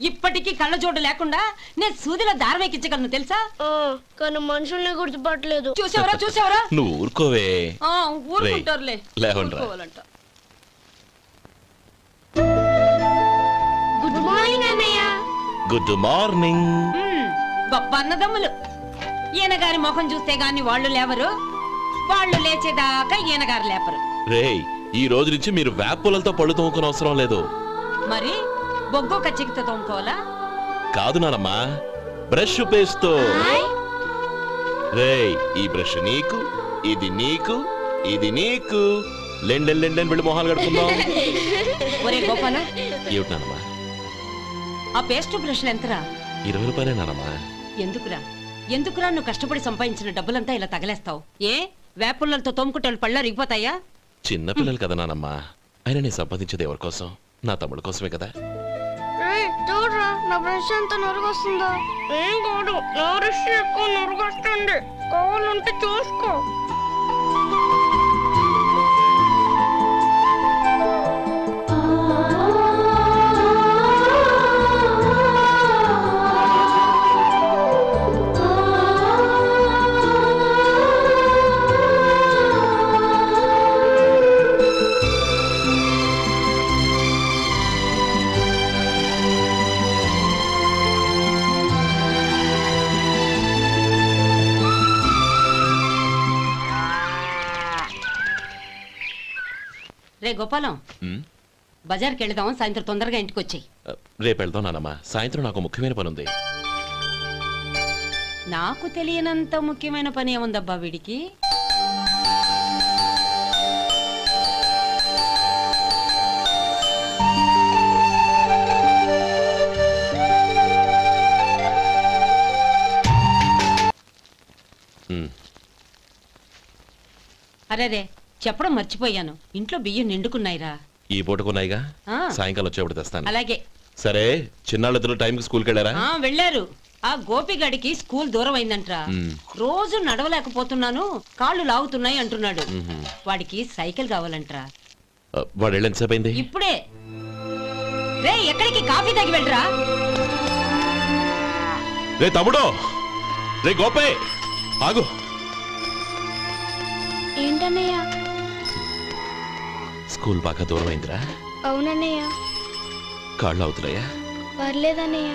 ఇప్పటికీ కళ్ళజోడు లేకుండా నేను సూదిలో దారవేకించగలను తెలుసా? కానీ మనుషుల్ని గుర్తుపట్టలేదు. చూసావరా చూసావరా? నువ్వు ఊరుకోవే. ఆ, ఊరుకుంటారులే. లేవండ్రా. ఊరుకోవాలంట. గుడ్ మార్నింగ్ అన్నయ్య. గుడ్ మార్నింగ్ మ్మ్, గొప్ప అన్నదమ్ములు. ఈయనగారి ముఖం చూస్తే గాని వాళ్ళు లేవరు. వాళ్ళు లేచేదాకా ఈయనగారు లేపరు. రేయ్ ఈ రోజు నుంచి మీరు వేపులతో పళ్ళు తోముకునే అవసరం లేదు. మరి? బొగ్గు కచ్చికితో తోముకోవాలా? కాదు నానమ్మా బ్రష్ పేస్తో రేయ్ ఈ బ్రష్ నీకు ఇది నీకు ఇది నీకు. లెండెన్ లెండెన్ వెళ్ళి మొహాలు కడుకుందాం ఒరే గోపాల. ఏమిటి నానమ్మా? ఆ పేస్ట్ బ్రష్లు ఎంతరా? ఇరవై రూపాయలే నానమ్మా. ఎందుకురా? ఎందుకురా నువ్వు కష్టపడి సంపాదించిన డబ్బులంతా ఇలా తగలేస్తావు? ఏ? వేపుల్లలతో తోముకుంటే వాళ్ళు పళ్ళ రిగిపోతాయా చిన్న పిల్లలు కదా నానమ్మా. అయినా నేను సంపాదించేది ఎవరి కోసం? నా తమ్ముడు కోసమే కదా. చూడరా నా బ్రష్ ఎంత నొరగొస్తుందో. ఏం కాదు నా బ్రష్ ఎక్కువ నొరగొస్తుంది. కావాలంటే చూసుకో. రే గోపాలం. బజార్కి వెళదాం సాయంత్రం తొందరగా ఇంటికి వచ్చాయి రేపు వెళ్దాం నానమ్మా. సాయంత్రం నాకు ముఖ్యమైన పని ఉంది నాకు తెలియనంత ముఖ్యమైన పని ఏముందబ్బా వీడికి? అరే రే చెప్పడం మర్చిపోయాను. ఇంట్లో బియ్యం నిండుకున్నాయిరా. ఈ పూటకున్నాయిగా? ఆ. సాయంకాలం వచ్చేప్పుడు తెస్తాను. అలాగే. సరే చిన్నాళ్ళిద్దరు టైంకి స్కూల్కి వెళ్ళారా ఆ వెళ్ళారు. ఆ గోపిగడికి స్కూల్ దూరం అయిందంట్రా. రోజు నడవలేకపోతున్నాను. కాళ్ళు లాగుతున్నాయి అంటున్నాడు. వాడికి సైకిల్ కావాలంట్రా ఆ, వాడు వెళ్ళి ఎంతసేపు అయింది? ఇప్పుడే. రే ఎక్కడికి కాఫీ తాగి వెళ్ళరా? రే తమ్ముడు! రే గోపే! ఆగు. ఏంటన్నయ్య? స్కూల్ బాగా దూరం అయిందిరా అవునన్నయ్య. కాళ్ళు అవుతున్నాయా? పర్లేదన్నయ్య.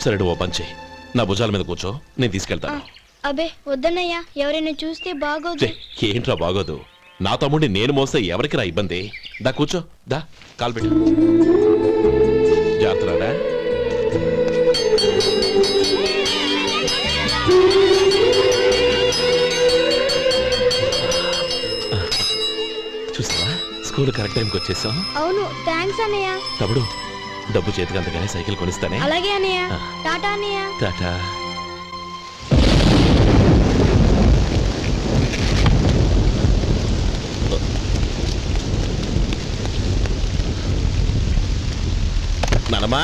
సరే ఓ పని చేయి. నా భుజాల మీద కూర్చో నేను తీసుకెళ్తాను. అబే వద్దన్నయ్య ఎవరైనా చూస్తే బాగోదు. ఏంట్రా బాగోదు? నా తమ్ముడిని నేను మోస్తే ఎవరికి రా ఇబ్బంది? దా కూర్చో దా కాలు స్కూల్ కరెక్ట్ టైంకి వచ్చేసాం అవును థ్యాంక్స్ అన్నయ్య. తమ్ముడు డబ్బు చేతికి అంతగానే సైకిల్ కొనిస్తానే. అలాగే అన్నయ్య. ఆ. టాటా అన్నయ్య. టాటా. నానమ్మా?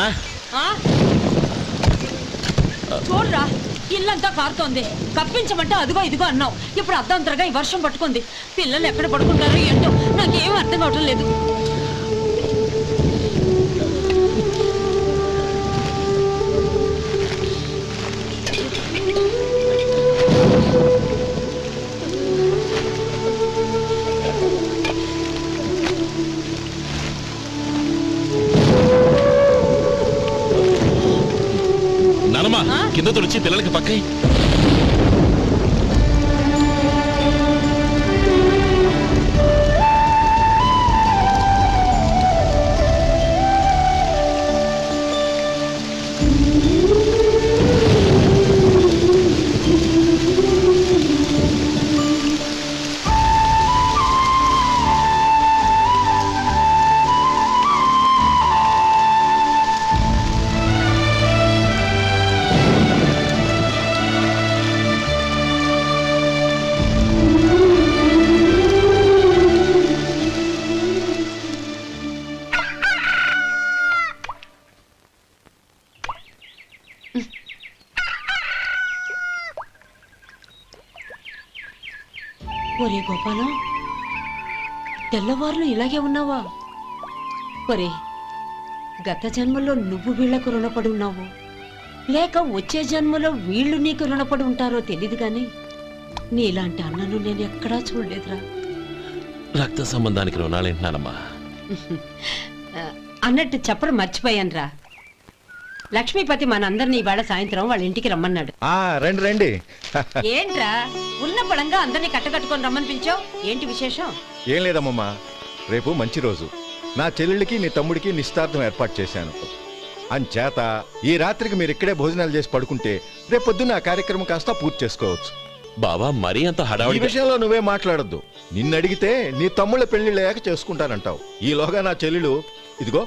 చూడరా. ఇల్లంతా కారుతోంది. కప్పించమంటే అదిగో ఇదిగో అన్నావు. ఇప్పుడు అర్ధంతరగా ఈ వర్షం పట్టుకుంది. పిల్లలు ఎక్కడ పడుకుంటారో ఏంటో నాకేం అర్థం కావటం లేదు. తుడిచి పిల్లలకి పక్కై. తెల్లవారులు ఇలాగే ఉన్నావా? ఒరే గత జన్మలో నువ్వు వీళ్ళకు రుణపడి ఉన్నావు. లేక వచ్చే జన్మలో వీళ్ళు నీకు రుణపడి ఉంటారో తెలియదు గాని నీలాంటి అన్నను నేను ఎక్కడా చూడలేదురా. రక్త సంబంధానికి రుణాలేంటున్నానమ్మా. ఆ, అన్నట్టు చెప్పడం మర్చిపోయానురా. లక్ష్మీపతి మనందరినీ ఇవాళ సాయంత్రం వాళ్ళ ఇంటికి రమ్మన్నాడు. ఆ రండి రండి. ఏంట్రా? ఉన్న పడంగా అందరినీ కట్టకట్టుకొని రమ్మని పిలిచావు? ఏంటి విశేషం? ఏం లేదమ్మమ్మా. రేపు మంచి రోజు. నా చెల్లెళ్ళకి నీ తమ్ముడికి నిశ్చితార్థం ఏర్పాటు చేశాను. అంచేత ఈ రాత్రికి మీరు ఇక్కడే భోజనాలు చేసి పడుకుంటే రేపు పొద్దున్న ఆ కార్యక్రమం కాస్త పూర్తి చేసుకోవచ్చు. బావా మరీ అంత ఈ హడావుడి విషయంలో నువ్వే మాట్లాడొద్దు. నిన్ను అడిగితే నీ తమ్ముళ్ళ పెళ్ళిళ్ళయ్యాక చేసుకుంటానంటావు. ఈలోగా నా చెల్లెలు ఇదిగో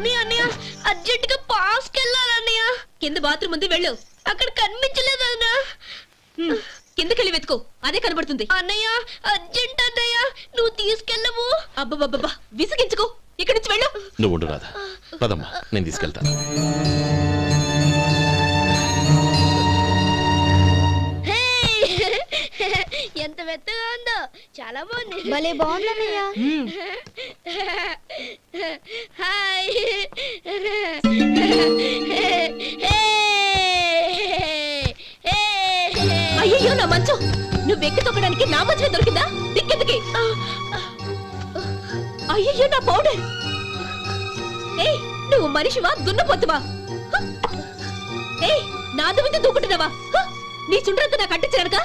అన్నయ్య అన్నయ్య అర్జెంట్గా పాస్కి వెళ్ళాలి అన్నయ్య కింద బాత్రూమ్ ఉంది వెళ్ళు. అక్కడ కనిపించలేదు అన్న. కిందకెళ్ళి వెతుకో. అదే కనబడుతుంది. అన్నయ్య అర్జెంట్ అన్నయ్య నువ్వు తీసుకెళ్ళవు. అబ్బబ్బబ్బా విసిగించుకో. ఇక్కడి నుంచి వెళ్ళు. నువ్వు ఉండు రాధా. పదమ్మా నేను తీసుకెళ్తాను. ఎంత మెత్తగా ఉందో. చాలా బాగుంది. భలే బాగుంది అన్నయ్య హాయ్. పౌడర్ ఏయ్ నువ్వు మనిషివా? దున్నపోతువా! ఏయ్ నాదు మీద దూకుంటున్నావా! నీ చుండ్రంతా నాకు అంటించారనుక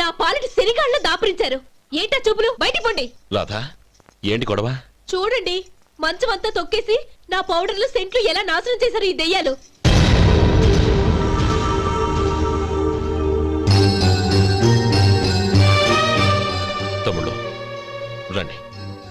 నా పాలిటి శనిగాళ్ళ దాపరించారు. ఏంటా చూపులు? బయటికి పోండి. రాధా ఏంటి గొడవ? చూడండి మంచం అంతా తొక్కేసి నా పౌడర్లు సెంట్లు ఎలా నాశనం చేశారు ఈ దెయ్యాలు? తమ్ముళ్ళు రండి.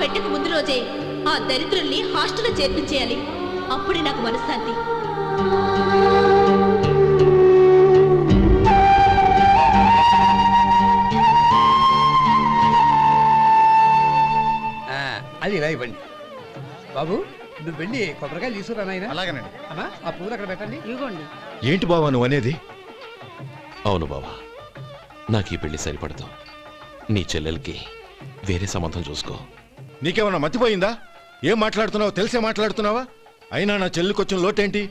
పెట్టక ముందు రోజే ఆ దరిద్రుల్ని హాస్టల్లో చేర్పించేయాలి. అప్పుడే నాకు మనశ్శాంతి. ఆ, అది ఇలా ఇవ్వండి బాబు నువ్వు వెళ్ళి కొబ్బరికాయలు తీసుకురా నాయన. అలాగేనండి. అమ్మా ఆ పువ్వులు అక్కడ పెట్టండి. ఇవ్వండి. ఏంటి బావా నువ్వు అనేది? అవును బావా నాకు ఈ పెళ్ళి సరిపడదు. నీ చెల్లెలకి వేరే సంబంధం చూసుకో. నీకేమన్నా మతిపోయిందా? ఏం మాట్లాడుతున్నావో తెలిసే మాట్లాడుతున్నావా? అయినా నా చెల్లికొచ్చిన లోటేంటి?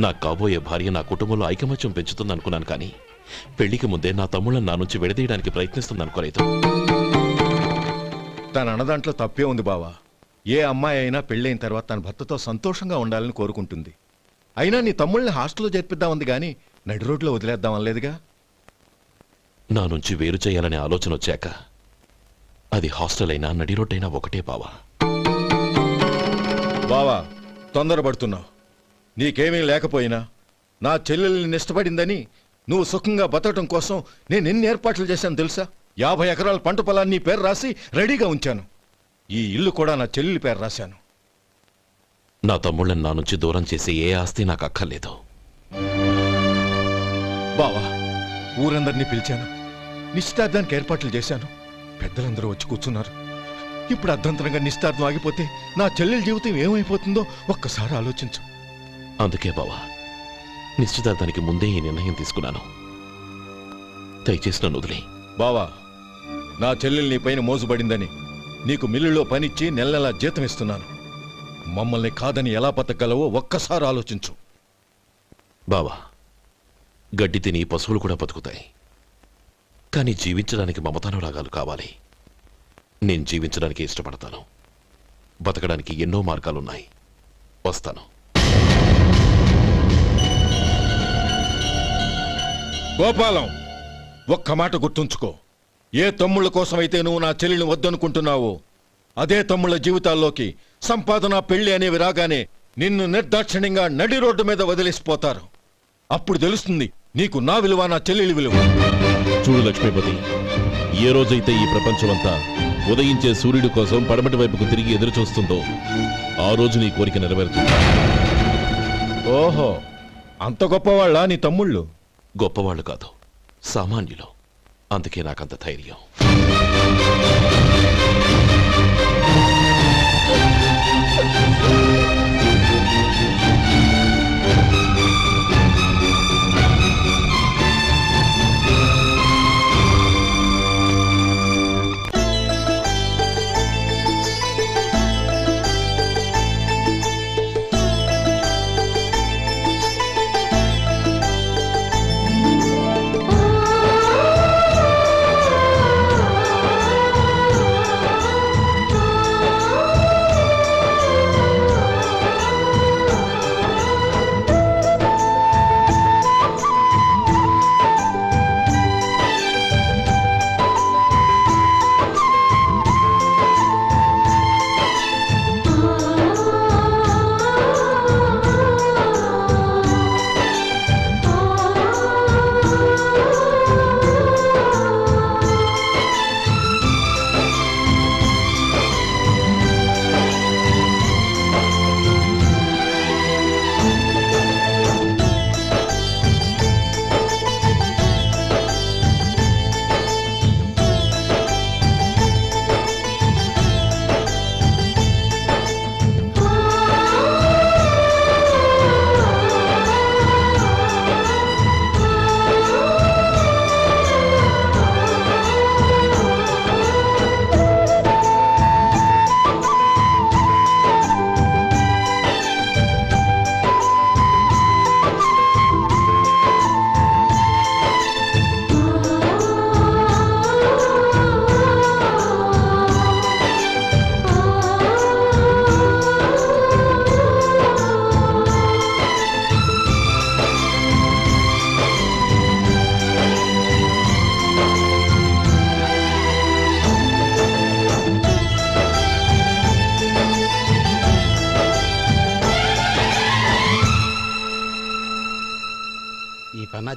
నా కాబోయే భార్య నా కుటుంబంలో ఐకమత్యం పెంచుతుంది అనుకున్నాను కానీ పెళ్ళికి ముందే నా తమ్ముళ్ళని నా నుంచి విడదీయడానికి ప్రయత్నిస్తుంది అనుకోలేదు తన అన్నదాంట్లో తప్పే ఉంది బావా. ఏ అమ్మాయి అయినా పెళ్ళైన తర్వాత తన భర్తతో సంతోషంగా ఉండాలని కోరుకుంటుంది. అయినా నీ తమ్ముళ్ళని హాస్టల్లో చేర్పిద్దామంది కానీ నడి రోడ్లో వదిలేద్దాం అనలేదుగా నా నుంచి వేరు చేయాలనే ఆలోచన వచ్చాక అది హాస్టల్ అయినా నడి రోడ్డైనా ఒకటే బావా. బావా తొందరపడుతున్నావు. నీకేమీ లేకపోయినా నా చెల్లెల్ని ఇష్టపడిందని నువ్వు సుఖంగా బతకటం కోసం నేను ఎన్ని ఏర్పాట్లు చేశాను తెలుసా? యాభై ఎకరాల పంట పొలాన్ని నీ పేరు రాసి రెడీగా ఉంచాను. ఈ ఇల్లు కూడా నా చెల్లెలి పేరు రాశాను. నా తమ్ముళ్ళని నా నుంచి దూరం చేసే ఏ ఆస్తి నాకు అక్కర్లేదు. బావా ఊరందరినీ పిలిచాను. నిశ్చితార్థానికి ఏర్పాట్లు చేశాను. పెద్దలందరూ వచ్చి కూర్చున్నారు. ఇప్పుడు అర్ధంతరంగా నిశ్చితార్థం ఆగిపోతే నా చెల్లెల జీవితం ఏమైపోతుందో ఒక్కసారి ఆలోచించు. అందుకే బావా నిశ్చితార్థానికి ముందే ఈ నిర్ణయం తీసుకున్నాను. దయచేసి నన్ను వదిలే బావా నా చెల్లెలు నీ పైన మోసుబడిందని నీకు మిల్లులో పనిచ్చి నెల నెలా జీతం ఇస్తున్నాను. మమ్మల్ని కాదని ఎలా బతకగలవో ఒక్కసారి ఆలోచించు. బావా గడ్డి తిని పశువులు కూడా బతుకుతాయి. కానీ జీవించడానికి మమతానురాగాలు కావాలి. నేను జీవించడానికి ఇష్టపడతాను. బతకడానికి ఎన్నో మార్గాలున్నాయి. వస్తాను. గోపాలం ఒక్క మాట గుర్తుంచుకో. ఏ తమ్ముళ్ళ కోసమైతే నువ్వు నా చెల్లిని వద్దనుకుంటున్నావో అదే తమ్ముళ్ళ జీవితాల్లోకి సంపాదన పెళ్ళి అనేవి రాగానే నిన్ను నిర్దాక్షిణ్యంగా నడి రోడ్డు మీద వదిలేసిపోతారు. అప్పుడు తెలుస్తుంది నీకు నా విలువ నా చెల్లెలి విలువ. చూడు లక్ష్మీపతి ఏ రోజైతే ఈ ప్రపంచమంతా ఉదయించే సూర్యుడి కోసం పడమటి వైపుకు తిరిగి ఎదురు చూస్తుందో ఆ రోజు నీ కోరిక నెరవేరుతుంది. ఓహో అంత గొప్పవాళ్ళ నీ తమ్ముళ్ళు? గొప్పవాళ్ళు కాదు సామాన్యులు. అందుకే నాకంత ధైర్యం.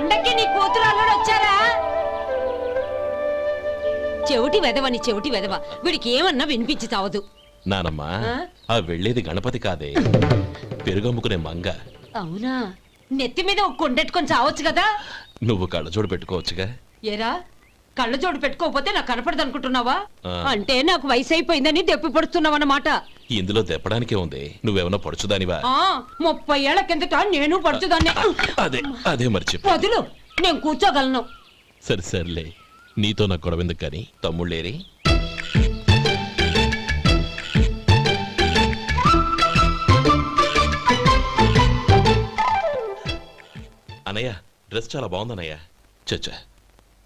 పండక్కి నీ కూతురు అల్లుడు వచ్చారా? చెవిటి వెదవని చెవిటి వెదవ వీడికి ఏమన్నా వినిపించి చావదు నానమ్మా ఆ? వెళ్ళేది గణపతి కాదే. పెరుగమ్ముకునే మంగ. అవునా? నెత్తి మీద ఒక కొండెట్టుకొని చావచ్చు కదా? నువ్వు కళ్ళజోడు పెట్టుకోవచ్చుగా. ఏరా కళ్ళజోడు పెట్టుకోకపోతే నాకు కనపడదు అనుకుంటున్నావా? అంటే నాకు వయసు అయిపోయిందని దెప్పి పడుతున్నావు అన్నమాట ఇందులో దెప్పడానికే ఉంది. నువ్వేమన్నా పడుచుదానివా? ఆ, ముప్పై ఏళ్ళ కిందట నేను పడుచుదాన్ని. అదే అదే మరి చెప్పు. నేను కూర్చోగలను. సరే సర్లే. నీతో నాకు గొడవ ఎందుకు కానీ? తమ్ముళ్ళేరి అనయ్య డ్రెస్ చాలా బాగుందన్నయ్య. చచ్చా.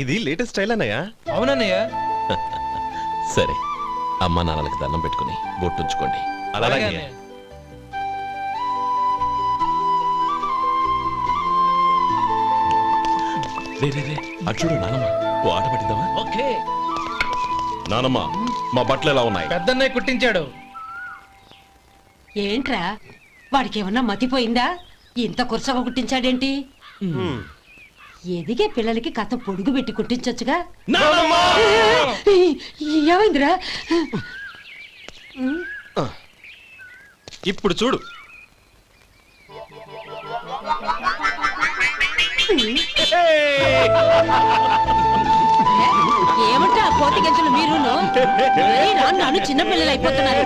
ఇది లేటెస్ట్ స్టైల్ అన్నయ్య. అవునన్నయ్య. సరే అమ్మా నాన్నలకి దండం పెట్టుకుని బొట్టుంచుకోండి. అలాగే. రే రే రే అటు చూడు నానమ్మ. ఓ ఆట పట్టిద్దామా? ఓకే. నానమ్మ మా బట్టలు ఎలా ఉన్నాయి? పెద్దన్నయ్య కుట్టించాడు. ఏంట్రా వాడికి ఏమన్నా మతిపోయిందా? ఇంత కురసగా కుట్టించాడేంటి? ఎదిగే పిల్లలకి కథ పొడుగు పెట్టి కుట్టించొచ్చుగా. ఏమైందిరా? ఇప్పుడు చూడు. ఏమంటే ఆ కోతి గంజలు మీరును? ఏయ్ రా, నన్ను చిన్న పిల్లలు అయిపోతున్నారు.